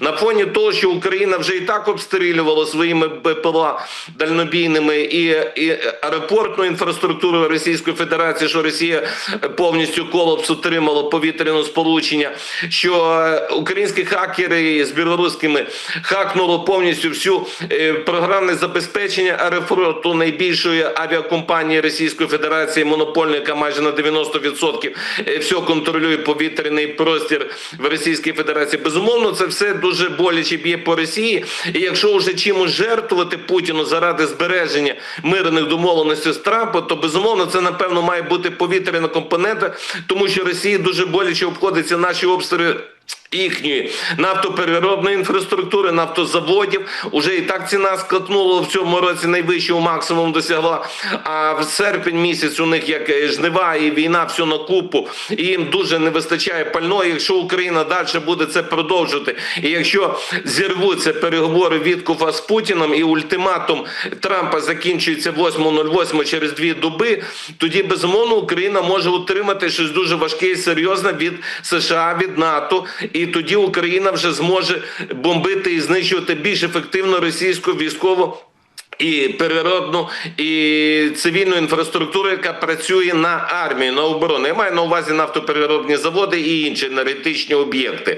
На фоні того, що Україна вже і так обстрілювала своїми БПЛА дальнобійними і, і аеропортну інфраструктуру Російської Федерації, що Росія повністю колапс отримала повітряне сполучення, що е, українські хакери з білоруськими хакнуло повністю всю е, програмне забезпечення аерофлоту найбільшої авіакомпанії Російської Федерації, монопольної, яка майже на 90% е, все контролює повітряний простір в Російській Федерації. Безумовно, це все дуже боляче б'є по Росії. І якщо вже чимось жертвувати Путіну заради збереження мирних домовленостей з Трампом, то безумовно це напевно має бути повітряна компонента, тому що Росії дуже боляче обходиться наші обстріли. Їхньої нафтопереробної інфраструктури, нафтозаводів уже і так ціна скатнула в цьому році найвищого максимум досягла. А в серпень місяць у них як е, жнива і війна все на купу, і їм дуже не вистачає пального. Якщо Україна далі буде це продовжувати, і якщо зірвуться переговори Віткофа з Путіном і ультиматум Трампа закінчується 8.08 через дві доби, тоді безумовно Україна може отримати щось дуже важке і серйозне від США, від НАТО, і тоді Україна вже зможе бомбити і знищувати більш ефективно російську військову. І переродну і цивільну інфраструктуру, яка працює на армію, на оборону. Я маю на увазі нафтопереробні заводи і інші енергетичні об'єкти.